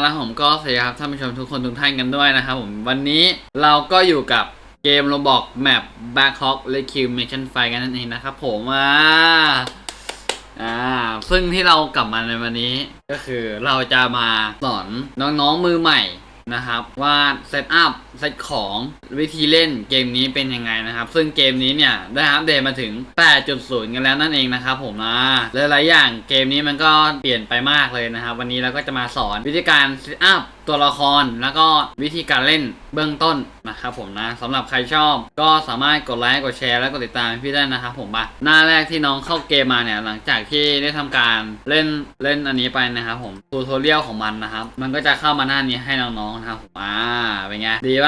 แล้วผมก็สวัสดีครับท่านผู้ชมทุกคนทุกท่านกันด้วยนะครับผมวันนี้เราก็อยู่กับเกมโรบอกแมป Back Hawk r e q u e Mission Fight กันนั่นเองนะครับผมอ่าอ่าซึ่งที่เรากลับมาในวันนี้ก็คือเราจะมาสอนน้องๆมือใหม่นะครับว่าเซตอัพ เซตของวิธีเล่นเกมนี้เป็นยังไงนะครับ ซึ่งเกมนี้เนี่ยได้อัปเดตมาถึง 8.0 กันแล้วนั่นเองนะครับผมนะหลายๆอย่างเกมนี้มันก็เปลี่ยนไปมากเลยนะครับ วันนี้เราก็จะมาสอนวิธีการเซตอัพตัวละครแล้วก็วิธีการเล่นเบื้องต้นนะครับผมนะสำหรับใครชอบ ก็สามารถกดไลค์กดแชร์และกดติดตามพี่ได้นะครับผมมาหน้าแรกที่น้องเข้าเกมมาเนี่ยหลังจากที่ได้ทำการเล่นเล่นอันนี้ไปนะครับผมทูทอเรียลของมันนะครับ มันก็จะเข้ามาหน้านี้ให้น้องๆนะครับผมอ่าเป็นไงดีปะ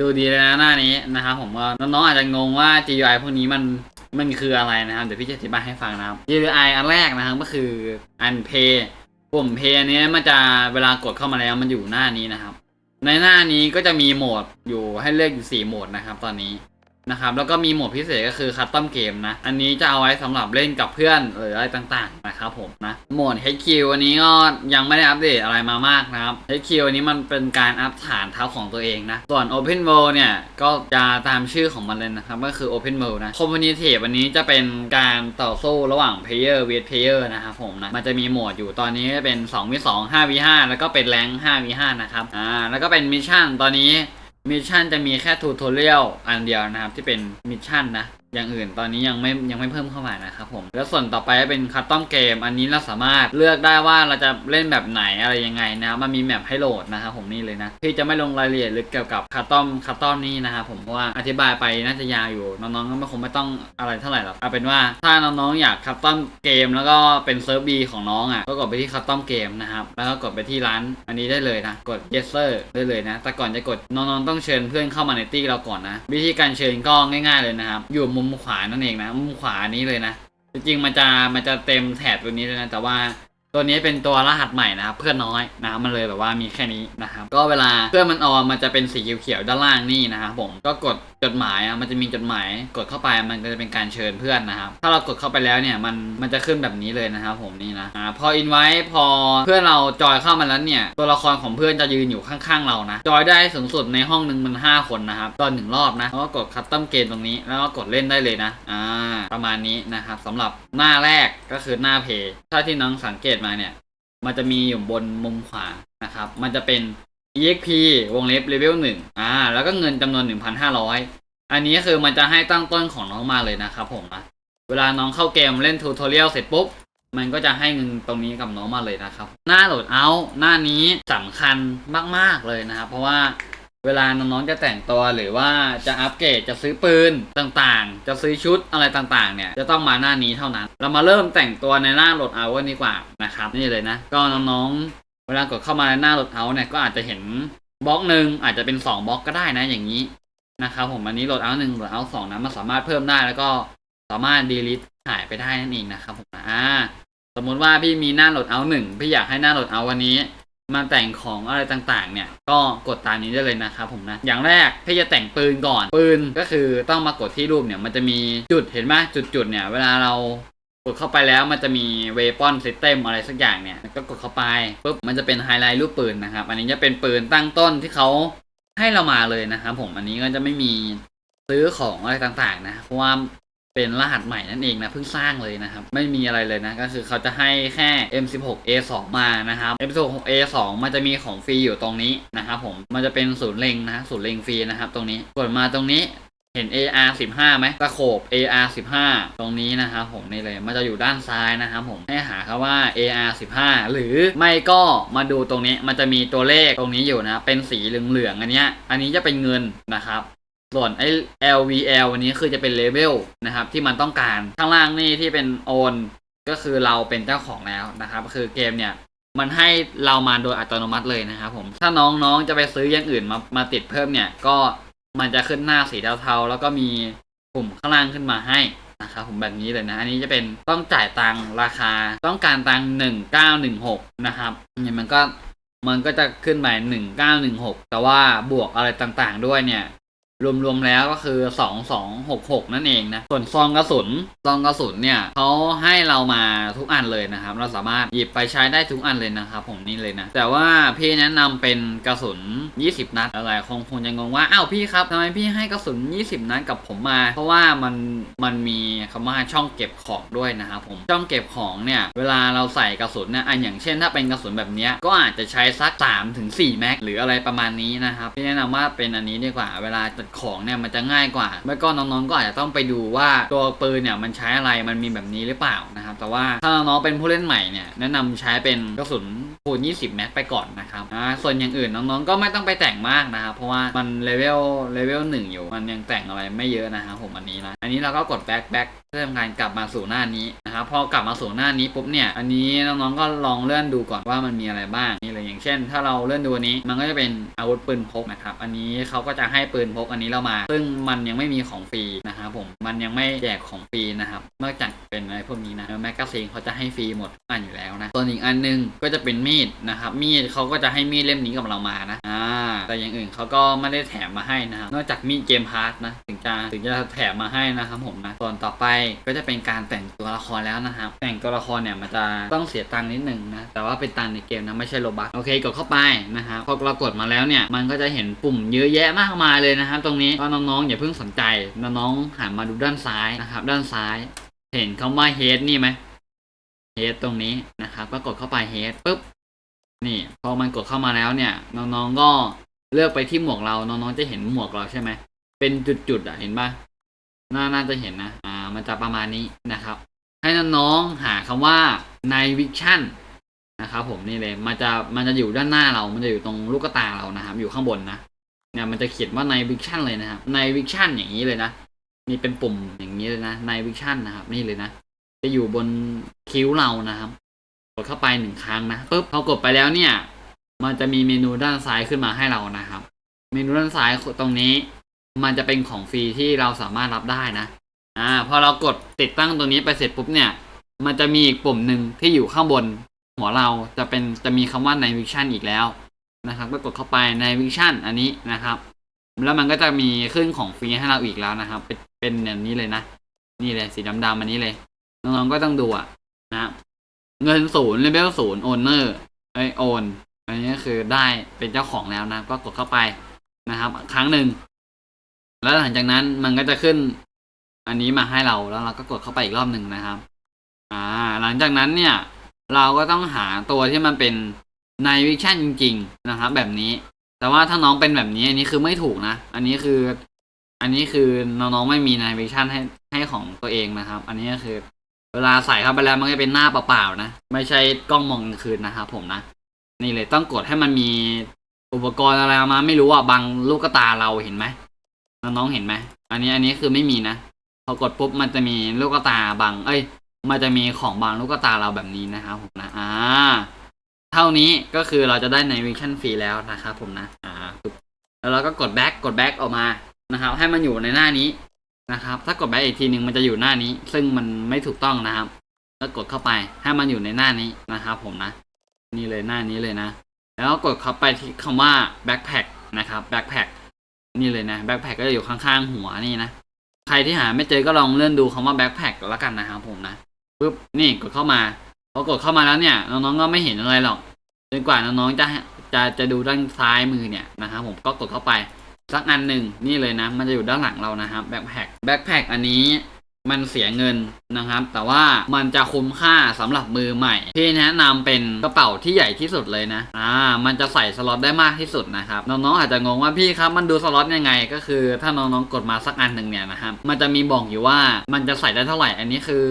ดูดีเลยนะหน้านี้นะครับผมก็น้องๆอาจจะงงว่า GUI พวกนี้มันมันคืออะไรนะครับ เดี๋ยวพี่จะอธิบายให้ฟังนะครับ GUI อันแรกนะครับก็คืออันเพย์ปุ่มเพย์นี้มันจะเวลากดเข้ามาแล้วมันอยู่หน้านี้นะครับ ในหน้านี้ก็จะมีโหมดอยู่ให้เลือกอยู่4โหมดนะครับ ตอนนี้ นะครับแล้วก็มีโหมดพิเศษก็คือคัสตอมเกมนะ อันนี้จะเอาไว้สำหรับเล่นกับเพื่อนหรืออะไรต่างๆนะครับผมนะโหมด HQ อันนี้ก็ยังไม่ได้อัปเดตอะไรมามากนะครับ HQ อันนี้มันเป็นการอัพฐานเท้าของตัวเองนะ ส่วน Open World เนี่ย ก็จะตามชื่อของมันเลยนะครับ ก็คือ Open World นะ Competitive อันนี้จะเป็นการต่อสู้ระหว่าง Player vs Player นะครับผมนะมันจะมีโหมดอยู่ตอนนี้เป็น 2 v 2 5 v 5 แล้วก็เป็นแรง 5 v 5 นะครับอ่าแล้วก็เป็นมิชชั่นตอนนี้ มิชชั่นจะมีแค่ทูทอเรียลอันเดียวนะครับที่เป็นมิชชั่นนะ อย่างอื่นตอนนี้ยังไม่ยังไม่เพิ่มเข้ามานะครับผม แล้วส่วนต่อไปเป็นคัสตอมเกมอันนี้เราสามารถเลือกได้ว่าเราจะเล่นแบบไหนอะไรยังไงนะครับมันมีแมปให้โหลดนะครับผมนี่เลยนะพี่จะไม่ลงรายละเอียดลึกเกี่ยวกับคัสตอมคัสตอมนี่นะครับผมเพราะว่าอธิบายไปน่าจะยาวอยู่น้องๆก็ไม่คงไม่ต้องอะไรเท่าไหร่หรอกเอาเป็นว่าถ้าน้องๆอยากคัสตอมเกมแล้วก็เป็นเซิร์ฟบีของน้องอะก็กดไปที่คัสตอมเกมนะครับแล้วก็กดไปที่ร้านอันนี้ได้เลยนะกด yes sir ได้เลยนะแต่ก่อนจะกดน้องๆต้องเชิญเพื่อนเข้ามาในตี้เราก่อนนะวิธีการเชิญก็ง่าย ๆเลยนะครับอยู่มุมขวานั่นเองนะมุมขวานี้เลยนะจริงๆมันจะมันจะเต็มแถบตัวนี้เลยนะแต่ว่า ตัวนี้เป็นตัวรหัสใหม่นะครับเพื่อนน้อยนะครับมันเลยแบบว่ามีแค่นี้นะครับก็เวลาเพื่อนมันออนมันจะเป็นสีเขียวๆด้านล่างนี่นะครับผมก็กดจดหมายอะมันจะมีจดหมาย กดเข้าไปมันก็จะเป็นการเชิญเพื่อนนะครับถ้าเรากดเข้าไปแล้วเนี่ยมันมันจะขึ้นแบบนี้เลยนะครับผมนี่นะอ่าพออินไว้พอเพื่อนเราจอยเข้ามาแล้วเนี่ยตัวละครของเพื่อนจะยืนอยู่ข้างๆเรานะจอยได้สูงสุดในห้องหนึ่งมันห้าคนนะครับตอนหนึ่งรอบนะแล้วก็กดคัสตอมเกมตรงนี้แล้วก็กดเล่นได้เลยนะอ่าประมาณนี้นะครับสำหรับหน้าแรกก็คือหน้าเพย์ถ้าที่น้องสังเกตมาเนี่ย มันจะมีอยู่บนมุมขวานะครับ มันจะเป็น exp วงเล็บ level 1อ่า แล้วก็เงินจำนวน1,500อันนี้คือมันจะให้ตั้งต้นของน้องมาเลยนะครับผมนะเวลาน้องเข้าเกมเล่นทูทอเรียลเสร็จปุ๊บ มันก็จะให้เงินตรงนี้กับน้องมาเลยนะครับ หน้าโหลดเอา หน้านี้สำคัญมาก ๆเลยนะครับ เพราะว่า เวลาน้องๆจะแต่งตัวหรือว่าจะอัปเกรดจะซื้อปืนต่างๆ จะซื้อชุดอะไรต่างๆ เนี่ย จะต้องมาหน้านี้เท่านั้น เรามาเริ่มแต่งตัวในหน้าโหลดเอาท์กันดีกว่านะครับนี่เลยนะ ก็น้องๆ เวลากดเข้ามาในหน้าโหลดเอาท์เนี่ยก็อาจจะเห็นบล็อกหนึ่งอาจจะเป็นสองบล็อกก็ได้นะอย่างนี้นะครับผมอันนี้โหลดเอาท์หนึ่งโหลดเอาท์สองนะมันสามารถเพิ่มได้แล้วก็สามารถดีลิทหายไปได้นั่นเองนะครับผมอ่าสมมุติว่าพี่มีหน้าโหลดเอาท์หนึ่งพี่อยากให้หน้าโหลดเอาท์วันนี้ มาแต่งของอะไรต่างๆ เนี่ย ก็กดตามนี้ได้เลยนะครับผมนะ อย่างแรกพี่จะแต่งปืนก่อน ปืนก็คือต้องมากดที่รูปเนี่ย มันจะมีจุดเห็นไหมจุดๆเนี่ย เวลาเรากดเข้าไปแล้วมันจะมีเวปอนซิสเต็มอะไรสักอย่างเนี่ย ก็กดเข้าไปปุ๊บมันจะเป็นไฮไลท์รูปปืนนะครับ อันนี้จะเป็นปืนตั้งต้นที่เขาให้เรามาเลยนะครับผม อันนี้ก็จะไม่มีซื้อของอะไรต่างๆ นะ เพราะว่า เป็นรหัสใหม่นั่นเองนะเพิ่งสร้างเลยนะครับ ไม่มีอะไรเลยนะ ก็คือเขาจะให้แค่ M16A2 มานะครับ M16A2 มันจะมีของฟรีอยู่ตรงนี้นะครับผมมันจะเป็นศูนย์เล็งนะศูนย์เล็งฟรีนะครับ ตรงนี้กดมาตรงนี้เห็น AR 15ไหมตะโขบ AR 15ตรงนี้นะครับผมนี่เลยมันจะอยู่ด้านซ้ายนะครับผมให้หาคำว่า AR 15หรือไม่ก็มาดูตรงนี้มันจะมีตัวเลขตรงนี้อยู่นะ เป็นสีเหลืองๆอันเนี้ยอันนี้จะเป็นเงินนะครับ ส่วนไอ้ LVL วันนี้คือจะเป็นเลเวลนะครับที่มันต้องการข้างล่างนี่ที่เป็นโอนก็คือเราเป็นเจ้าของแล้วนะครับคือเกมเนี่ยมันให้เรามาโดยอัตโนมัติเลยนะครับผมถ้าน้องๆจะไปซื้ออย่างอื่นมามาติดเพิ่มเนี่ยก็มันจะขึ้นหน้าสีเทาๆแล้วก็มีปุ่มข้างล่างขึ้นมาให้นะครับผมแบบนี้เลยนะ อันนี้จะเป็นต้องจ่ายตังค์ราคาต้องการตังค์หนึ่งเก้าหนึ่งหกนะครับเนี่ยมันก็มันก็จะขึ้นไปหนึ่งเก้าหนึ่งหกแต่ว่าบวกอะไรต่างๆ ด้วยเนี่ย รวมๆแล้วก็คือ 2266 นั่นเองนะ ส่วนซองกระสุน ซองกระสุนเนี่ยเขาให้เรามาทุกอันเลยนะครับ เราสามารถหยิบไปใช้ได้ทุกอันเลยนะครับผมนี่เลยนะ แต่ว่าพี่แนะนำเป็นกระสุน 20 นัดอะไรคงคงจะงงว่า อ้าวพี่ครับทำไมพี่ให้กระสุน 20 นัดกับผมมา เพราะว่ามันมันมีคำว่าช่องเก็บของด้วยนะครับผม ช่องเก็บของเนี่ยเวลาเราใส่กระสุนเนี่ยอันอย่างเช่น ถ้าเป็นกระสุนแบบนี้ก็อาจจะใช้สัก3ถึง4แม็กหรืออะไรประมาณนี้นะครับพี่แนะนำว่าเป็นอันนี้ดีกว่าเวลาจัดของเนี่ยมันจะง่ายกว่าไม่ก็น้องๆก็อาจจะต้องไปดูว่าตัวปืนเนี่ยมันใช้อะไรมันมีแบบนี้หรือเปล่านะครับแต่ว่าถ้าน้องๆเป็นผู้เล่นใหม่เนี่ยแนะนำใช้เป็นกระสุนคูณ20 แม็กไปก่อนนะครับอ่าส่วนอย่างอื่นน้องๆก็ไม่ต้องไปแต่งมากนะครับเพราะว่ามันเลเวลเลเวลหนึ่งอยู่มันยังแต่งอะไรไม่เยอะนะครับผมอันนี้นะอันนี้เราก็กดแบ็คแบ็คเพื่อทำการกลับมาสู่หน้านี้นะครับพอกลับมาสู่หน้านี้ปุ๊บเนี่ยอันนี้น้องๆก็ลองเลื่อนดูก่อนว่ามันมีอะไรบ้างนี่เล อย่างเช่น ถ้าเราเลื่อนดูอันนี้ มันก็จะเป็นอาวุธปืนพกนะครับ อันนี้เขาก็จะให้ปืนพกอันนี้เรามา ซึ่งมันยังไม่มีของฟรีนะครับผม มันยังไม่แจกของฟรีนะครับ นอกจากเป็นอะไรพวกนี้นะแมกกาซีนเขาจะให้ฟรีหมดอันอยู่แล้วนะส่วนอีกอันหนึงก็จะเป็นมีดนะครับ มีดเขาก็จะให้มีดเล่มนี้กับเรามานะอ่าแต่อย่างอื่นเขาก็ไม่ได้แถมมาให้นะครับ นอกจากมีดเกมพาร์ทนะ ถึงจะถึงจะแถมมาให้นะครับผมนะส่วนต่อไปก็จะเป็นการแต่งตัวละครแล้วนะครับ แต่งตัวละครเนี่ยมันจะต้องเสียตังค์นิดนึงนะ แต่ว่าเป็นตังค์ในเกมนะไม่ใช่โลบัคโอเคกดเข้าไปนะครับพอเรากดมาแล้วเนี่ยมันก็จะเห็นปุ่มเยอะแยะมากมายเลยนะครับตรงนี้ก็น้องๆอย่าเพิ่งสนใจน้องๆหันมาดูด้านซ้ายนะครับ ด้านซ้าย เห็นคำว่าเฮดนี่ไหมเฮดตรงนี้นะครับก็กดเข้าไปเฮดปุ๊บนี่พอมันกดเข้ามาแล้วเนี่ยน้องๆก็เลือกไปที่หมวกเราน้องๆจะเห็นหมวกเราใช่ไหมเป็นจุดๆอะเห็นปะน่าน่าจะเห็นนะอ่ามันจะประมาณนี้นะครับ ให้น้องๆหาคำว่า night vision นะครับผมนี่เลยมันจะมันจะอยู่ด้านหน้าเรา มันจะอยู่ตรงลูกตาเรานะครับ อยู่ข้างบนนะเนี่ยมันจะเขียนว่า night vision เลยนะครับ night vision อย่างนี้เลยนะนี่เป็นปุ่มอย่างนี้เลยนะ night vision นะครับ นี่เลยนะจะอยู่บนคิ้วเรานะครับ กดเข้าไปหนึ่งครั้งนะปุ๊บพอกดไปแล้วเนี่ย มันจะมีเมนูด้านซ้ายขึ้นมาให้เรานะครับ เมนูด้านซ้ายตรงนี้ มันจะเป็นของฟรีที่เราสามารถรับได้นะอ่าพอเรากดติดตั้งตรงนี้ไปเสร็จปุ๊บเนี่ย มันจะมีอีกปุ่มหนึ่งที่อยู่ข้างบน หัวเราจะเป็นจะมีคำว่า night vision อีกแล้วนะครับก็กดเข้าไป night vision อันนี้นะครับ แล้วมันก็จะมีขึ้นของฟรีให้เราอีกแล้วนะครับ เป็นเป็นอย่างนี้เลยนะ นี่เลยสีดำๆอันนี้เลยน้องๆก็ต้องดูอะนะเงินศูนย์เลเวลศูนย์โอนเนอร์ไอโอนอันนี้ก็คือได้เป็นเจ้าของแล้วนะก็กดเข้าไปนะครับ ครั้งหนึ่งแล้วหลังจากนั้นมันก็จะขึ้น อันนี้มาให้เราแล้วเราก็กดเข้าไปอีกรอบหนึ่งนะครับ อ่า หลังจากนั้นเนี่ย เราก็ต้องหาตัวที่มันเป็นในวิชั่นจริง ๆ นะครับ แบบนี้ แต่ว่าถ้าน้องเป็นแบบนี้ อันนี้คือไม่ถูกนะ อันนี้คือ อันนี้คือน้องๆไม่มีในวิชั่นให้ให้ของตัวเองนะครับ อันนี้ก็คือ เวลาใส่เข้าไปแล้วมันก็เป็นหน้าเปล่าๆนะ ไม่ใช่กล้องมองกลางคืนนะครับผมนะ นี่เลยต้องกดให้มันมีอุปกรณ์อะไรมา ไม่รู้อะบังลูกตาเราเห็นไหมน้องๆเห็นไหม อันนี้อันนี้คือไม่มีนะ พอกดปุ๊บมันจะมีลูกตาบัง เอ้ย มันจะมีของบางลูกตาเราแบบนี้นะครับผมนะอ่าเท่านี้ก็คือเราจะได้ในวิชั่นฟรีแล้วนะครับผมนะอ่าแล้วเราก็กดแบ็กกดแบ็กออกมานะครับ ให้มันอยู่ในหน้านี้นะครับ ถ้ากดแบ็กอีกทีหนึ่งมันจะอยู่หน้านี้ ซึ่งมันไม่ถูกต้องนะครับแล้วกดเข้าไปให้มันอยู่ในหน้านี้นะครับผมนะ นี่เลยหน้านี้เลยนะ แล้วกดเข้าไปที่คำว่า backpack นะครับ backpack นี่เลยนะ backpack ก็จะอยู่ข้างๆหัวนี่นะ ใครที่หาไม่เจอก็ลองเลื่อนดูคำว่า backpack แล้วกันนะครับผมนะ ปุ๊บนี่กดเข้ามาพอกดเข้ามาแล้วเนี่ยน้องๆก็ไม่เห็นอะไรหรอกจนกว่าน้องๆจะจะจะดูด้านซ้ายมือเนี่ยนะครับผมก็กดเข้าไปสักอันหนึ่งนี่เลยนะมันจะอยู่ด้านหลังเรานะครับ backpack backpack อันนี้มันเสียเงินนะครับ แต่ว่ามันจะคุ้มค่าสำหรับมือใหม่ ที่แนะนำเป็นกระเป๋าที่ใหญ่ที่สุดเลยนะ อ่า มันจะใส่สล็อตได้มากที่สุดนะครับ น้องๆอาจจะงงว่าพี่ครับมันดูสล็อตยังไง ก็คือถ้าน้องๆกดมาสักอันหนึ่งเนี่ยนะครับ มันจะมีบอกอยู่ว่ามันจะใส่ได้เท่าไหร่ อันนี้คือ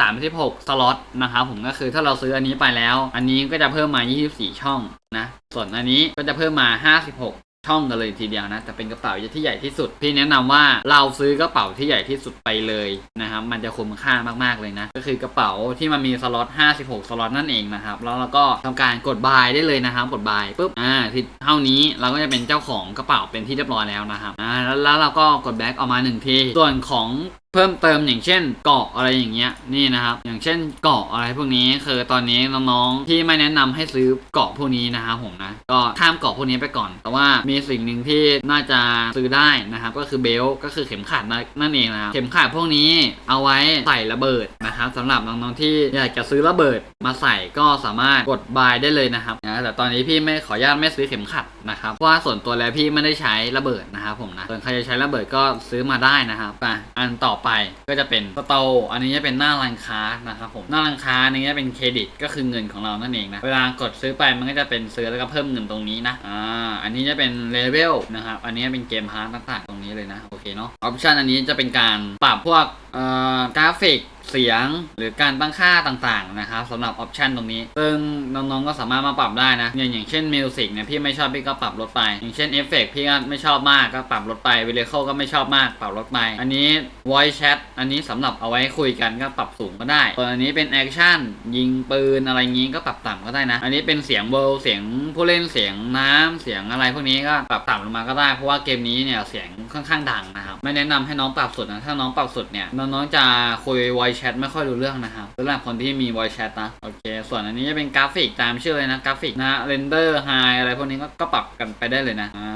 36 สล็อตนะครับผมก็คือถ้าเราซื้ออันนี้ไปแล้ว อันนี้ก็จะเพิ่มมา 24 ช่องนะ ส่วนอันนี้ก็จะเพิ่มมา 56ช่องกันเลยทีเดียวนะแต่เป็นกระเป๋าที่ใหญ่ที่สุด พี่แนะนำว่าเราซื้อกระเป๋าที่ใหญ่ที่สุดไปเลยนะครับมันจะคุ้มค่ามากๆเลยนะ ก็คือกระเป๋าที่มันมีสล็อต56 สล็อตนั่นเองนะครับแล้วเราก็ทำการกดบายได้เลยนะครับกดบายปุ๊บอ่าที่เท่านี้เราก็จะเป็นเจ้าของกระเป๋าเป็นที่เรียบร้อยแล้วนะครับอ่าแล้วแล้วเราก็กดแบ็กออกมาหนึ่งทีส่วนของ เพิ่มเติมอย่างเช่นเกาะอะไรอย่างเงี้ยนี่นะครับ อย่างเช่นเกาะอะไรพวกนี้คือตอนนี้น้องๆที่ไม่แนะนำให้ซื้อเกาะพวกนี้นะครับผมนะก็ข้ามเกาะพวกนี้ไปก่อน แต่ว่ามีสิ่งหนึ่งที่น่าจะซื้อได้นะครับก็คือเบลก็คือเข็มขัดนั่นนั่นเองนะครับเข็มขัดพวกนี้เอาไว้ใส่ระเบิดนะครับสำหรับน้องๆที่อยากจะซื้อระเบิดมาใส่ก็สามารถกดบายได้เลยนะครับนะแต่ตอนนี้พี่ไม่ขออนุญาตไม่ซื้อเข็มขัดนะครับเพราะว่าส่วนตัวแล้วพี่ไม่ได้ใช้ระเบิดนะครับผมนะส่วนใครจะใช้ระเบิดก็ซื้อมาได้นะครับอะอันต่อไปก็จะเป็นสโตอันนี้จะเป็นหน้าร้านค้านะครับผมหน้าร้านค้าอันนี้จะเป็นเครดิตก็คือเงินของเรานั่นเองนะเวลากดซื้อไปมันก็จะเป็นซื้อแล้วก็เพิ่มเงินตรงนี้นะอ่าอันนี้จะเป็นเลเวลนะครับอันนี้เป็นเกมพาร์ดต่างๆตรงนี้เลยนะโอเคเนาะออปชันอันนี้จะเป็นการปรับพวกเอ่อกราฟิก เสียงหรือการตั้งค่าต่างๆนะครับสำหรับออปชันตรงนี้ ซึ่งน้องๆก็สามารถมาปรับได้นะอย่างอย่างเช่นมิวสิกเนี่ยพี่ไม่ชอบพี่ก็ปรับลดไป อย่างเช่นเอฟเฟกพี่ก็ไม่ชอบมากก็ปรับลดไปวิดีโอก็ไม่ชอบมากปรับลดไป อันนี้ voice chat อันนี้สำหรับเอาไว้คุยกันก็ปรับสูงก็ได้ส่วนอันนี้เป็นแอคชั่นยิงปืนอะไรงี้ก็ปรับต่ำก็ได้นะ อันนี้เป็นเสียงเวลเสียงผู้เล่นเสียงน้ำเสียงอะไรพวกนี้ก็ปรับต่ำลงมาก็ได้เพราะว่าเกมนี้เนี่ยเสียงค่อนข้างดังนะครับไม่แนะนำให้น้องปรับสุดนะถ้าน้องปรับสุดเนี่ยน้องๆจะคุย voice chat ไม่ค่อยรู้เรื่องนะครับสำหรับคนที่มี voice chat นะ โอเค ส่วนอันนี้จะเป็นกราฟิกตามชื่อเลยนะ กราฟิกนะเรนเดอร์ไฮอะไรพวกนี้ก็ก็ปรับกันไปได้เลยนะ อ่า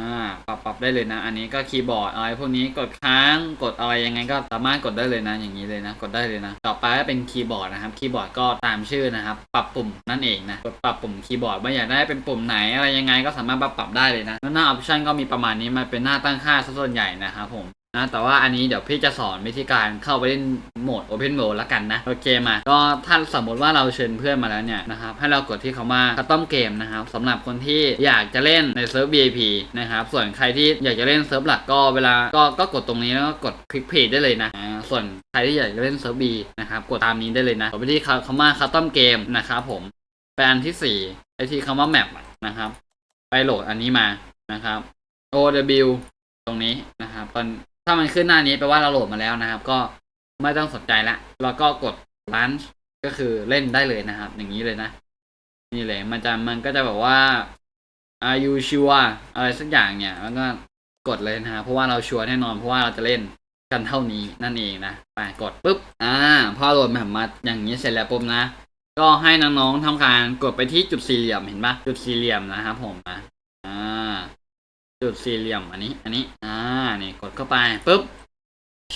ปรับปรับได้เลยนะ อันนี้ก็คีย์บอร์ดอะไรพวกนี้กดค้าง กดอะไรยังไงก็สามารถกดได้เลยนะ อย่างนี้เลยนะ กดได้เลยนะ ต่อไปก็เป็นคีย์บอร์ดนะครับ คีย์บอร์ดก็ตามชื่อนะครับ ปรับปุ่มนั่นเองนะ กดปรับปุ่มคีย์บอร์ดว่าอยากได้เป็นปุ่มไหนอะไรยังไงก็สามารถปรับปรับได้เลยนะ แล้วหน้าออปชันก็มีประมาณนี้มันเป็นหน้าตั้งค่าส่วนใหญ่นะครับผม นะแต่ว่าอันนี้เดี๋ยวพี่จะสอนวิธีการเข้าไปเล่นโหมด Open World ล้วกันนะโอเคมาก็ถ้าสมมติว่าเราเชิญเพื่อนมาแล้วเนี่ยนะครับให้เรากดที่คำว่า Custom Game นะครับสำหรับคนที่อยากจะเล่นในเซิร์ฟ VIP นะครับส่วนใครที่อยากจะเล่นเซิร์ฟหลักก็เวลาก็ก็กดตรงนี้แล้วก็กดคลิกเพจได้เลยนะส่วนใครที่อยากจะเล่นเซิร์ฟ B นะครับกดตามนี้ได้เลยนะกดไปที่คำว่า Custom Game นะครับผมไปอันที่สี่ไปที่คำว่า Map นะครับ ไปโหลดอันนี้มานะครับ OW ตรงนี้นะครับตอน ถ้ามันขึ้นหน้านี้แปลว่าเราโหลดมาแล้วนะครับ ก็ไม่ต้องสนใจละแล้วก็กด launch ก็คือเล่นได้เลยนะครับ อย่างนี้เลยนะ นี่เลยมันจะมันก็จะแบบว่า are you sure อะไรสักอย่างเนี่ยแล้วก็กดเลยนะครับเพราะว่าเราชัวร์แน่นอนเพราะว่าเราจะเล่นกันเท่านี้นั่นเองนะไปกดปุ๊บอ่าพอโหลดแบบมาอย่างนี้เสร็จแล้วปุ๊บนะ ก็ให้น้องๆทำการกดไปที่จุดสี่เหลี่ยมเห็นปะจุดสี่เหลี่ยมนะครับผมนะอ่า จุดสี่เหลี่ยมอันนี้ อันนี้ อ่า นี่กดเข้าไปปุ๊บ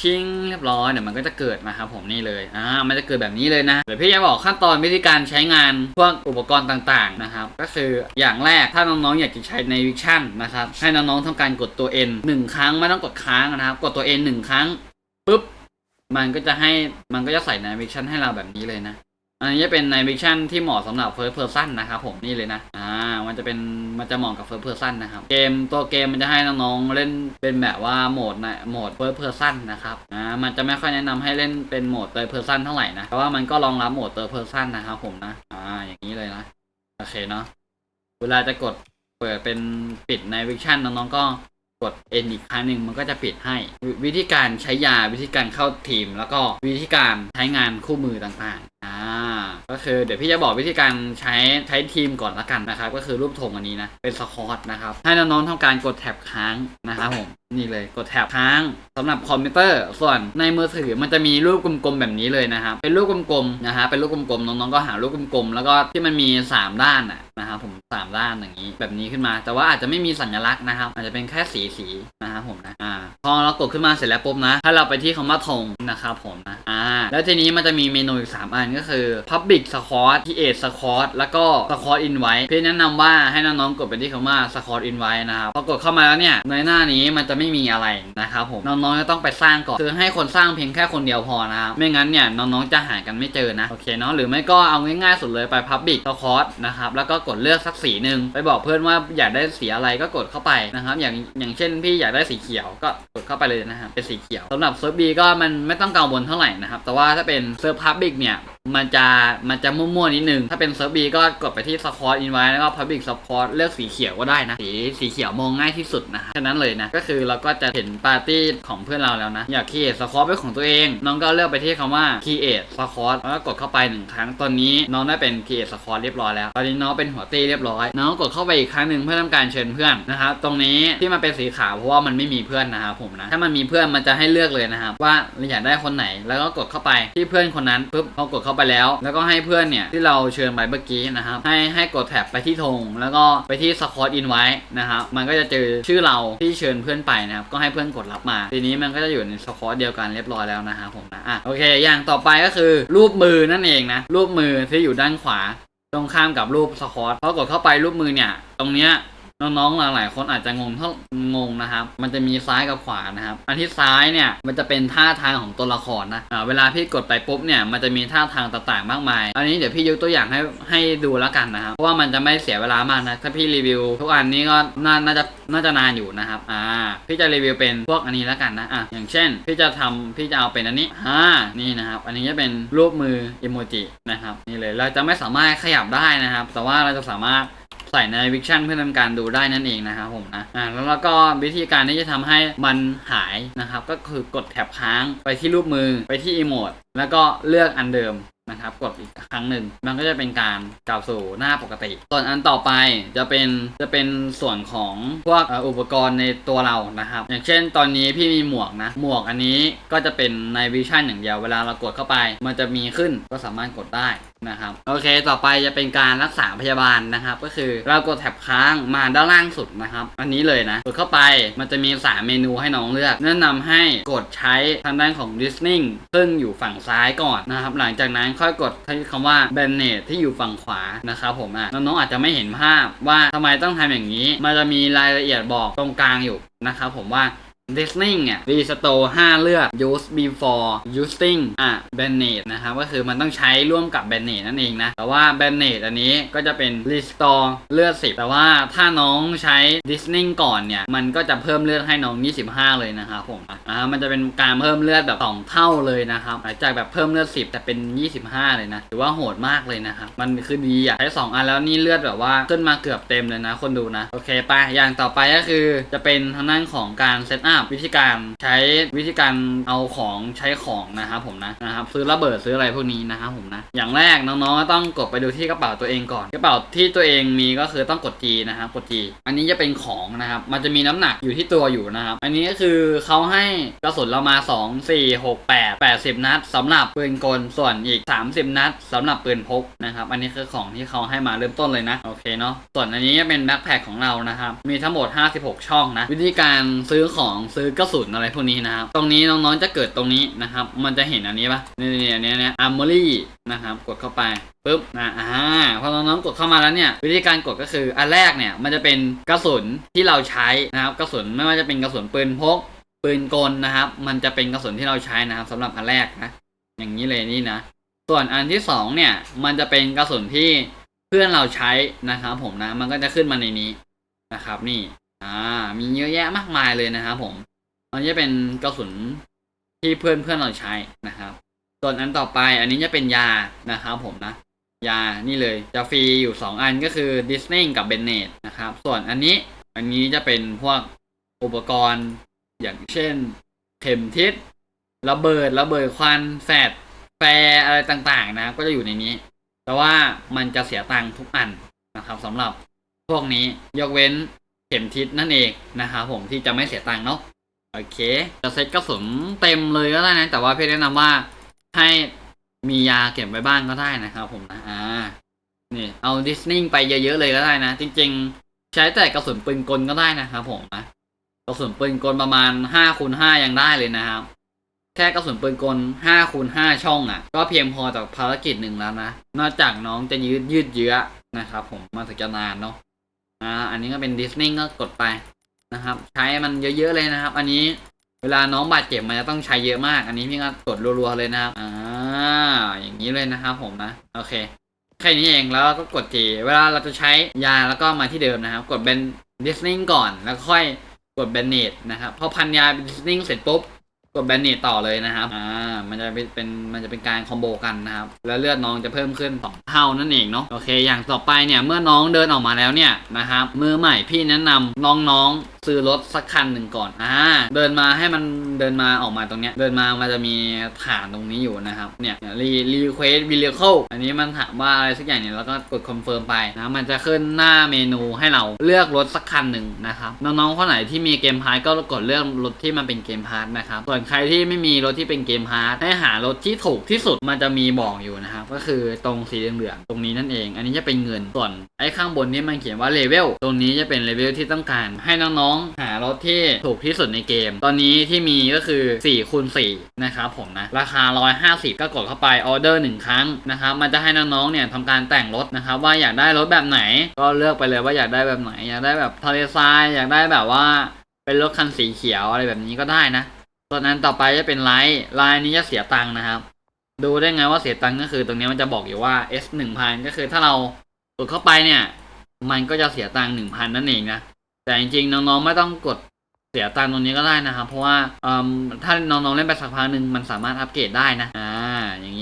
ชิงเรียบร้อย เดี๋ยวมันก็จะเกิดมาครับผมนี่เลย อ่า มันจะเกิดแบบนี้เลยนะ เดี๋ยวพี่จะบอกขั้นตอนวิธีการใช้งานพวกอุปกรณ์ต่างๆนะครับ ก็คืออย่างแรกถ้าน้องๆอยากจะใช้ในวิชั่นนะครับ ให้น้องๆทำการกดตัว N หนึ่งครั้งไม่ต้องกดค้างนะครับ กดตัว N หนึ่งครั้งปุ๊บ มันก็จะให้ มันก็จะใส่ในวิชั่นให้เราแบบนี้เลยนะ อันนี้จะเป็นในวิชั่นที่เหมาะสำหรับ first person นนะครับผมนี่เลยนะ อ่า มันจะเป็นมันจะเหมาะกับ first person นนะครับ เกมตัวเกมมันจะให้น้องๆเล่นเป็นแบบว่าโหมดนะโหมด first person นนะครับ อ่า มันจะไม่ค่อยแนะนำให้เล่นเป็นโหมด third person เท่าไหร่นะแต่ว่ามันก็รองรับโหมด third person นนะครับผมนะ อ่า อย่างนี้เลยนะ โอเคเนาะ เวลาจะกดเปิดเป็นปิดในวิชั่นน้องๆก็กด N อีกครั้งหนึ่งมันก็จะปิดให้ววิธีการใช้ยาวิธีการเข้าทีม แล้วก็วิธีการใช้งานคู่มือต่างๆอ่าก็คือเดี๋ยวพี่จะบอกวิธีการใช้ใช้ทีมก่อนละกันนะครับ ก็คือรูปธงอันนี้นะ เป็นสคอตนะครับ ให้น้องๆทำการกดแท็บค้างนะครับผมนี่เลยกดแท็บค้างสำหรับคอมพิวเตอร์ ส่วนในมือถือมันจะมีรูปกลมๆแบบนี้เลยนะครับ เป็นรูปกลมๆนะฮะเป็นรูปกลมๆน้องๆก็หารูปกลมๆแล้วก็ที่มันมี 3 ด้านอะนะครับผมสามด้านอย่างนี้ แบบนี้ขึ้นมา แต่ว่าอาจจะไม่มีสัญลักษณ์นะครับ อาจจะเป็นแค่สีสีๆนะครับผมนะอ่าพอเรากดขึ้นมาเสร็จแล้วปุ๊บนะ ถ้าเราไปที่คำว่าธงนะครับผมนะอ่าแล้วทีนี้มันจะมีเมนูอีก3อันก็คือ Public Squad Create Squad แล้วก็ Squad Invite พี่แนะนำว่าให้น้องๆกดไปที่คำว่า Squad Invite นะครับพอกดเข้ามาแล้วเนี่ยในหน้านี้มันจะไม่มีอะไรนะครับผมน้องๆจะต้องไปสร้างก่อนคือให้คนสร้างเพียงแค่คนเดียวพอนะครับไม่งั้นเนี่ยน้องๆจะหากันไม่เจอนะโอเคเนาะหรือไม่ก็เอาง่ายๆสุดเลยไป Public Squad นะครับแล้วก็กดเลือกสักสีหนึ่งไปบอกเพื่อนว่าอยากได้สีอะไรก็กดเข้าไปนะครับอย่างอย่างเช่นพี่อยากได้สีเขียวก็กดเข้าไปเลยนะครับเป็นสีเขียวสำหรับเซิร์ฟบีก็มันไม่ต้องกังวลเท่าไหร่นะครับแต่ว่าถ้าเป็นเซิร์ฟพับบิกเนี่ยมันจะมันจะมั่วๆนิดนึง ถ้าเป็นเซิร์ฟบีก็กดไปที่สควอตอินไว้แล้วก็พับบิ c ซัพพอร์ตเลือกสีเขียวก็ได้นะ สีสีเขียวมองง่ายที่สุดนะแค่นั้นเลยนะ ก็คือเราก็จะเห็นปาร์ตี้ของเพื่อนเราแล้วนะ อยาก create สควอตเป็นของตัวเอง น้องก็เลือกไปที่คำว่า create สควอตแล้วก็กดเข้าไปหนึ่งครั้ง ตอนนี้น้องได้เป็น create สควอตเรียบร้อยแล้ว ตอนนี้น้องเป็นหัวตีเรียบร้อย น้องกดเข้าไปอีกครั้งหนึ่งเพื่อทำการเชิญเพื่อนนะครับ ตรงนี้ที่มันเป็นสีขาวเพราะว่ามันไม่มีเพื่อนนะครับผมนะ ถ้ามันมีเพื่อนมันจะให้เลือกเลยนะครับว่าอยากได้คนไหน แล้วก็กดเข้าไปที่เพื่อนคนนั้นปุ๊บพอกดเข้าไปแล้ว แล้วก็ให้เพื่อนเนี่ยที่เราเชิญไปเมื่อกี้นะครับให้ให้กดแท็บไปที่ธงแล้วก็ไปที่สคอตอินไว้นะครับมันก็จะเจอชื่อเราที่เชิญเพื่อนไปนะครับก็ให้เพื่อนกดรับมา ทีนี้มันก็จะอยู่ในสคอตเดียวกันเรียบร้อยแล้วนะครับผมนะอะโอเค อย่างต่อไปก็คือรูปมือนั่นเองนะรูปมือที่อยู่ด้านขวา ตรงข้ามกับรูปสคอตพอกดเข้าไปรูปมือเนี่ย ตรงเนี้ย น้องๆ หลายๆ คนอาจจะงงเท่างงนะครับ มันจะมีซ้ายกับขวานะครับ อันที่ซ้ายเนี่ย มันจะเป็นท่าทางของตัวละครนะ อ่า เวลาพี่กดไปปุ๊บเนี่ย มันจะมีท่าทางต่างๆ มากมาย อันนี้เดี๋ยวพี่ยกตัวอย่างให้ให้ดูแล้วกันนะครับ เพราะว่ามันจะไม่เสียเวลามากนะ ถ้าพี่รีวิวทุกอันนี้ก็น่าน่าจะน่าจะนานอยู่นะครับ อ่า พี่จะรีวิวเป็นพวกอันนี้แล้วกันนะ อะ อย่างเช่น พี่จะทำพี่จะเอาเป็นอันนี้ อ่า นี่นะครับ อันนี้จะเป็นรูปมืออิโมจินะครับ นี่เลย เราจะไม่สามารถขยับได้นะครับ แต่ว่าเราจะสามารถ ใส่ในวิชั่นเพื่อทำการดูได้นั่นเองนะครับผมนะอ่าแล้วเราก็วิธีการที่จะทำให้มันหายนะครับ ก็คือกดแถบค้างไปที่รูปมือไปที่อีโมดแล้วก็เลือกอันเดิม นะครับกดอีกครั้งหนึ่ง มันก็จะเป็นการกลับสู่หน้าปกติ ส่วนอันต่อไปจะเป็นจะเป็นส่วนของพวกอุปกรณ์ในตัวเรานะครับ อย่างเช่นตอนนี้พี่มีหมวกนะ หมวกอันนี้ก็จะเป็นในวิชั่นอย่างเดียวเวลาเรากดเข้าไป มันจะมีขึ้นก็สามารถกดได้นะครับโอเคต่อไปจะเป็นการรักษาพยาบาลนะครับ ก็คือเรากดแท็บค้างมาด้านล่างสุดนะครับ อันนี้เลยนะกดเข้าไปมันจะมีสามเมนูให้น้องเลือก แนะนำให้กดใช้ทางด้านของ Listening ซึ่งอยู่ฝั่งซ้ายก่อนนะครับ หลังจากนั้นค่อยกดคำว่า b a n d a d ที่อยู่ฝั่งขวานะครับผมอะน้องๆอาจจะไม่เห็นภาพว่าทำไมต้องทำอย่างนี้ มันจะมีรายละเอียดบอกตรงกลางอยู่นะครับผมว่า Listening เนี่ย Restore 5 เลือด Use before using อะ Band-Aid นะครับก็คือมันต้องใช้ร่วมกับ Band-Aid นั่นเองนะ แต่ว่า Band-Aid อันนี้ก็จะเป็น Restore เลือด 10 แต่ว่าถ้าน้องใช้ Listening ก่อนเนี่ย มันก็จะเพิ่มเลือดให้น้อง 25 เลยนะครับผมอะอ่ามันจะเป็นการเพิ่มเลือดแบบ 2 เท่าเลยนะครับหลังจากแบบเพิ่มเลือด 10 แต่เป็น 25 เลยนะถือว่าโหดมากเลยนะครับมันคือดีอะใช้ 2 อันแล้วนี่เลือดแบบว่าขึ้นมาเกือบเต็มเลยนะคนดูนะโอเคไปอย่างต่อไปก็คือจะเป็นทางด้านของการเซตอัพวิธีการใช้วิธีการเอาของใช้ของนะครับผมนะนะครับซื้อระเบิดซื้ออะไรพวกนี้นะครับผมนะอย่างแรกน้องๆก็ต้องกดไปดูที่กระเป๋าตัวเองก่อน กระเป๋าที่ตัวเองมีก็คือต้องกด G นะครับกด G อันนี้จะเป็นของนะครับมันจะมีน้ำหนักอยู่ที่ตัวอยู่นะครับอันนี้ก็คือเขาให้กระสุนเรามา 2 4 6 8 80 นัดสำหรับปืนกลส่วนอีก 30 นัดสำหรับปืนพกนะครับอันนี้คือของที่เขาให้มาเริ่มต้นเลยนะโอเคเนาะส่วนอันนี้จะเป็นแบ็คแพคของเรานะครับมีทั้งหมด 56 ช่องนะวิธีการซื้อของซื้อกระสุนอะไรพวกนี้นะครับ ตรงนี้น้องๆจะเกิดตรงนี้นะครับ มันจะเห็นอันนี้ปะนี่นี่อันนี้เนี่ยอาร์มอรี่นะครับ กดเข้าไปปุ๊บนะอ่าพอน้องๆกดเข้ามาแล้วเนี่ย วิธีการกดก็คืออันแรกเนี่ย มันจะเป็นกระสุนที่เราใช้นะครับ กระสุนไม่ว่าจะเป็นกระสุนปืนพก ปืนกลนะครับ มันจะเป็นกระสุนที่เราใช้นะครับสำหรับอันแรกนะอย่างนี้เลยนี่นะ ส่วนอันที่สองเนี่ย มันจะเป็นกระสุนที่เพื่อนเราใช้นะครับผมนะ มันก็จะขึ้นมาในนี้นะครับ นี่ อ่า มีเยอะแยะมากมายเลยนะครับผม มันจะเป็นกระสุนที่เพื่อนเพื่อนเราใช้นะครับ ส่วนอันต่อไปอันนี้จะเป็นยานะครับผมนะ ยานี่เลยจะฟรีอยู่ 2 อันก็คือดิสนีย์กับเบนเนตนะครับ ส่วนอันนี้อันนี้จะเป็นพวกอุปกรณ์อย่างเช่น เข็มทิศระเบิดระเบิดควันแฟดแฟร์อะไรต่างๆนะก็จะอยู่ในนี้ แต่ว่ามันจะเสียตังค์ทุกอันนะครับสำหรับพวกนี้ยกเว้น เข็มทิศนั่นเองนะครับผมที่จะไม่เสียตังค์เนาะโอเค จะเซ็ตกระสุนเต็มเลยก็ได้นะ แต่ว่าพี่แนะนำว่าให้มียาเก็บไว้บ้างก็ได้นะครับผมนะอ่านี่เอาดิสนีย์ไปเยอะๆเลยก็ได้นะ จริง ๆ ใช้แต่กระสุนปืนกลก็ได้นะครับผมนะกระสุนปืนกลประมาณห้าคูณห้ายังได้เลยนะครับแค่กระสุนปืนกลห้าคูณห้าช่องอะ ก็เพียงพอต่อภารกิจหนึ่งแล้วนะ นอกจากน้องจะยืดยืดเยื้อนะครับผมมันถึงจะนานเนาะ อ่าอันนี้ก็เป็นดิสนีย์ก็กดไปนะครับ ใช้มันเยอะๆเลยนะครับ อันนี้เวลาน้องบาดเจ็บมันจะต้องใช้เยอะมาก อันนี้พี่ก็กดรัวๆเลยนะครับอ่าอย่างนี้เลยนะครับผมนะโอเคแค่นี้เองแล้วก็กดจีเวลาเราจะใช้ยาแล้วก็มาที่เดิมนะครับ กดเป็นดิสนีย์ก่อนแล้วค่อยกดแบนเนตนะครับพอพันยาดิสนีย์เสร็จปุ๊บ กดแบนเนตต่อเลยนะครับ อ่า มันจะเป็นเป็น มันจะเป็นการคอมโบกันนะครับ แล้วเลือดน้องจะเพิ่มขึ้นสองเท่านั่นเองเนาะ โอเค อย่างต่อไปเนี่ย เมื่อน้องเดินออกมาแล้วเนี่ยนะครับ มือใหม่พี่แนะนำน้องๆซื้อรถสักคันหนึ่งก่อนอ่าเดินมาให้มันเดินมาออกมาตรงเนี้ยเดินมามันจะมีฐานตรงนี้อยู่นะครับเนี่ยรีรีเควสวิลเลเคิลอันนี้มันถามว่าอะไรสักอย่างเนี่ยแล้วก็กดคอนเฟิร์มไปนะมันจะขึ้นหน้าเมนูให้เราเลือกรถสักคันหนึ่งนะครับน้องๆคนไหนที่มีเกมพาร์ทก็กดเลือกรถที่มันเป็นเกมพาร์ทนะครับส่วนใครที่ไม่มีรถที่เป็นเกมพาร์ทให้หารถที่ถูกที่สุดมันจะมีบอกอยู่นะครับก็คือตรงสีเหลืองๆตรงนี้นั่นเอง อันนี้จะเป็นเงินส่วนไอ้ข้างบนนี่มันเขียนว่าเลเวลตรงนี้จะเป็นเลเวลที่ต้องการให้น้องๆหารถที่ถูกที่สุดในเกม ตอนนี้ที่มีก็คือ4คูณ4นะครับผมนะ ราคา 150 ก็กดเข้าไปออเดอร์ 1 ครั้งนะครับ มันจะให้น้องๆเนี่ยทำการแต่งรถนะครับ ว่าอยากได้รถแบบไหน ก็เลือกไปเลยว่าอยากได้แบบไหน อยากได้แบบทะเลทราย อยากได้แบบว่า เป็นรถคันสีเขียวอะไรแบบนี้ก็ได้นะส่วนนั้นต่อไปจะเป็นไลท์ไลน์นี้จะเสียตังค์นะครับ ดูได้ไงว่าเสียตังค์ก็คือตรงนี้มันจะบอกอยู่ว่า S 1 0 0 0ก็คือถ้าเรากดเข้าไปเนี่ย มันก็จะเสียตังค์1,000 นั่นเองนะ แต่จริงๆน้องๆไม่ต้องกดเสียตังค์ตรงนี้ก็ได้นะครับ เพราะว่าถ้าน้องๆเล่นไปสักพักหนึ่งมันสามารถอัปเกรดได้นะอ่า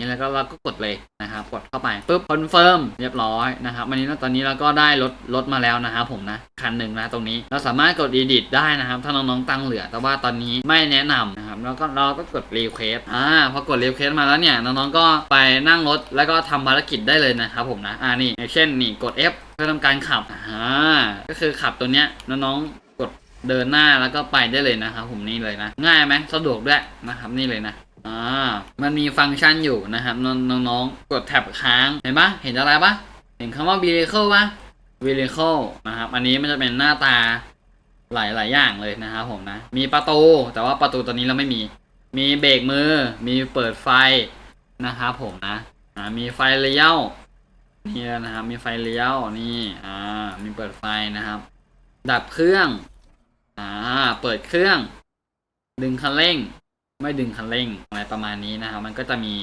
แล้วก็เราก็กดเลยนะครับกดเข้าไปปุ๊บคอนเฟิร์มเรียบร้อยนะครับวันนี้ตอนนี้เราก็ได้รถรถมาแล้วนะครับผมนะคันหนึ่งนะตรงนี้เราสามารถกด edit ได้นะครับ ถ้าน้องๆตั้งเหลือ แต่ว่าตอนนี้ไม่แนะนำนะครับแล้วก็เราก็กด request อ่าพอกด request มาแล้วเนี่ยน้องๆก็ไปนั่งรถแล้วก็ทำภารกิจได้เลยนะครับผมนะอ่านี่เช่นนี่กด F เพื่อทำการขับอ่าก็คือขับตัวเนี้ยน้องๆกดเดินหน้าแล้วก็ไปได้เลยนะครับผมนี่เลยนะ ง่ายไหมสะดวกด้วยนะครับนี่เลยนะ อ่า มันมีฟังก์ชันอยู่นะครับน้องๆ กดแท็บค้าง เห็นปะเห็นอะไรปะเห็นคำว่า vehicle ปะ vehicle นะครับ อันนี้มันจะเป็นหน้าตาหลายๆอย่างเลยนะครับผมนะ มีประตู แต่ว่าประตูตัวนี้เราไม่มี มีเบรกมือ มีเปิดไฟนะครับผมนะ อ่า มีไฟเลี้ยวนี่นะครับ มีไฟเลี้ยวนี่ อ่า มีเปิดไฟนะครับ ดับเครื่อง อ่า เปิดเครื่อง ดึงคันเร่ง ไม่ดึงคันเร่งอะไรประมาณนี้นะครับ มันก็จะมี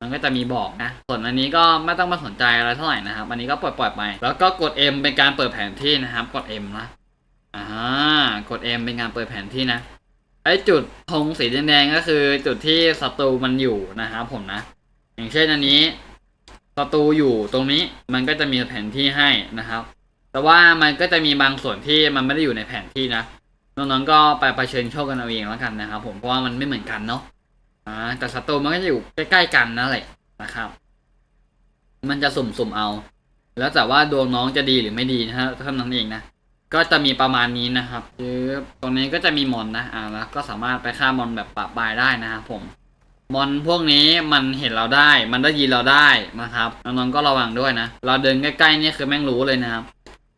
มันก็จะมีบอกนะ ส่วนอันนี้ก็ไม่ต้องมาสนใจอะไรเท่าไหร่นะครับ อันนี้ก็ปล่อยปล่อยๆไป แล้วก็กด M เป็นการเปิดแผนที่นะครับ กด M นะ อ่ากด M เป็นการเปิดแผนที่นะ ไอจุดธงสีแดงๆก็คือจุดที่ศัตรูมันอยู่นะครับผมนะ อย่างเช่นอันนี้ศัตรูอยู่ตรงนี้ มันก็จะมีแผนที่ให้นะครับ แต่ว่ามันก็จะมีบางส่วนที่มันไม่ได้อยู่ในแผนที่นะ น้องๆก็ไปเชิญโชคกันเอาเองแล้วกันนะครับ ผมเพราะว่ามันไม่เหมือนกันเนาะอ่าแต่ศัตรูมันก็จะอยู่ใกล้ๆกันนั่นแหละนะครับ มันจะสุ่มๆเอา แล้วแต่ว่าดวงน้องจะดีหรือไม่ดีนะฮะเท่านั้นเองนะก็จะมีประมาณนี้นะครับคือตรงนี้ก็จะมีมอนนะอ่าแล้วก็สามารถไปฆ่ามอนแบบปะปายได้นะครับผมมอนพวกนี้มันเห็นเราได้ มันได้ยินเราได้นะครับน้องๆก็ระวังด้วยนะ เราเดินใกล้ๆนี่คือแม่งรู้เลยนะครับ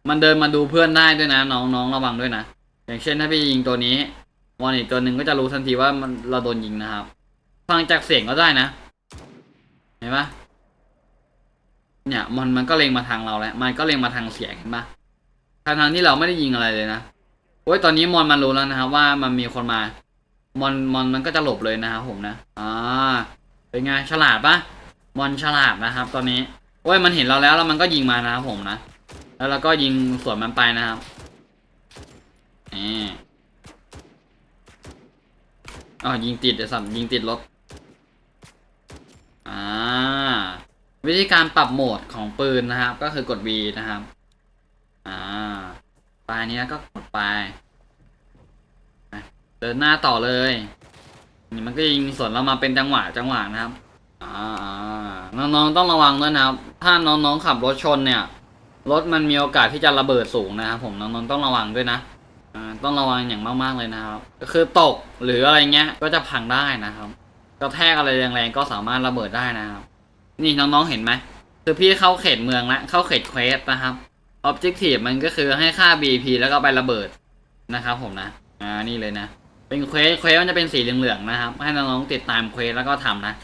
มันเดินมาดูเพื่อนได้ด้วยนะน้องๆระวังด้วยนะ อย่างเช่นถ้าพี่ยิงตัวนี้มอนอีกตัวหนึ่งก็จะรู้ทันทีว่ามันเราโดนยิงนะครับ ฟังจากเสียงก็ได้นะ เห็นปะเนี่ยมอนมันก็เล็งมาทางเราแล้วมันก็เล็งมาทางเสียงเห็นปะทางทางที่เราไม่ได้ยิงอะไรเลยนะโอ้ยตอนนี้มอนมันรู้แล้วนะครับ ว่ามันมีคนมามอนมอนมันก็จะหลบเลยนะครับผมนะอ่าเป็นไงฉลาดปะมอนฉลาดนะครับ ตอนนี้โอ้ยมันเห็นเราแล้วแล้วมันก็ยิงมานะครับผมนะแล้วเราก็ยิงสวนมันไปนะครับ นี่อ๋อยิงติดเดี๋ยวสัมยิงติดรถอ่าวิธีการปรับโหมดของปืนนะครับ ก็คือกด V นะครับ อ่าปลายนี้ก็กดไปเดินหน้าต่อเลยนี่มันก็ยิงสวนเรามาเป็นจังหวะจังหวะนะครับอ่าอ่าน้องๆต้องระวังด้วยนะครับ ถ้าน้องๆขับรถชนเนี่ยรถมันมีโอกาสที่จะระเบิดสูงนะครับผมน้องๆต้องระวังด้วยนะ อ่าต้องระวังอย่างมากๆเลยนะครับ ก็คือตกหรืออะไรเงี้ย ก็จะพังได้นะครับกระแทกอะไรแรงๆก็สามารถระเบิดได้นะครับ นี่น้องๆเห็นไหมคือพี่เข้าเขตเมืองละเข้าเขตเควสนะครับออบเจกตีฟมันก็คือให้ค่า BP แล้วก็ไประเบิดนะครับผมนะ อ่านี่เลยนะ เป็นเควสเควสมันจะเป็นสีเหลืองๆนะครับ ให้น้องๆติดตามเควสแล้วก็ทำนะ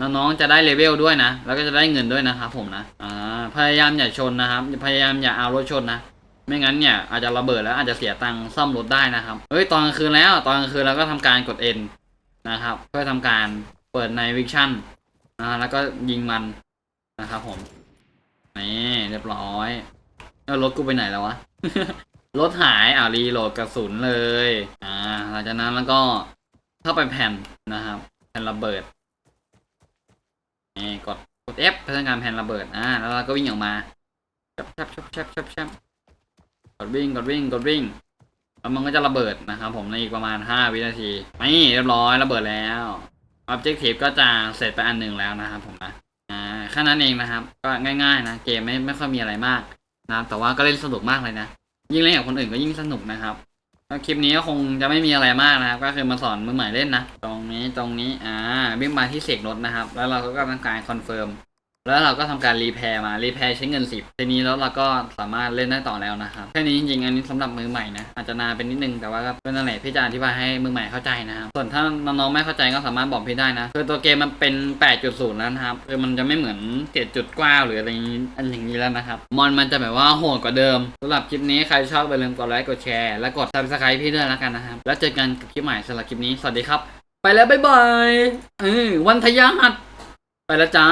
น้องๆจะได้เลเวลด้วยนะ แล้วก็จะได้เงินด้วยนะครับผมนะ อ่า พยายามอย่าชนนะครับ พยายามอย่าเอารถชนนะ ไม่งั้นเนี่ยอาจจะระเบิดแล้วอาจจะเสียตังค์ซ่อมรถได้นะครับเฮ้ยตอนกลางคืนแล้วตอนกลางคืนเราก็ทำการกด N นะครับ เพื่อทำการเปิดในวิชั่นอ่าแล้วก็ยิงมันนะครับผมนี่เรียบร้อยแล้วรถกูไปไหนแล้ววะรถหายอ่ารีโหลดกระสุนเลยอ่าหลังจากนั้นแล้วก็เข้าไปแผ่นนะครับแผ่นระเบิดนี่กดกด F เพื่อทำการแผ่นระเบิดอ่าแล้วเราก็วิ่งออกมาชับชับชับชับชับชับก ดวิ่งกดวิ่งกดวิ่งแล้วมันก็จะระเบิดนะครับผมในอีกประมาณ 5 วินาทีนี่เรียบร้อยระเบิดแล้ว Objective ก็จะเสร็จไปอันหนึ่งแล้วนะครับผมนะอ่าแค่นั้นเองนะครับ ก็ง่าย ๆ นะเกมไม่ไม่ค่อยมีอะไรมากนะครับแต่ว่าก็เล่นสนุกมากเลยนะ ยิ่งเล่นกับคนอื่นก็ยิ่งสนุกนะครับคลิปนี้ก็คงจะไม่มีอะไรมากนะครับ ก็คือมาสอนมือใหม่เล่นนะ ตรงนี้ตรงนี้อ่าวิ่งมาที่เสกรถนะครับ แล้วเราก็ทำการคอนเฟิร์ม แล้วเราก็ทำการรีแพร์มารีแพร์ใช้เงินสิบทีนี้แล้วเราก็สามารถเล่นได้ต่อแล้วนะครับแค่นี้จริงๆอันนี้สำหรับมือใหม่นะอาจจะนานเป็นนิดนึงแต่ว่าก็เป็นอะไรพี่จะอธิบายให้มือใหม่เข้าใจนะครับส่วนถ้าน้องๆไม่เข้าใจก็สามารถบอกพี่ได้นะคือตัวเกมมันเป็น 8.0 แล้วนะครับคือมันจะไม่เหมือน7.9หรืออะไรอย่างนี้อันอย่างนี้แล้วนะครับมอนมันจะแบบว่าโหดกว่าเดิมสำหรับคลิปนี้ใครชอบอย่าลืมกดไลค์กดแชร์และกด subscribe พี่ด้วยแล้วกันนะครับแล้วเจอกันกับคลิปใหม่สำหรับคลิปนี้สวัสดีครับ ไปแล้วบ๊ายบายเออวันทยาหัสไปแล้วจ้า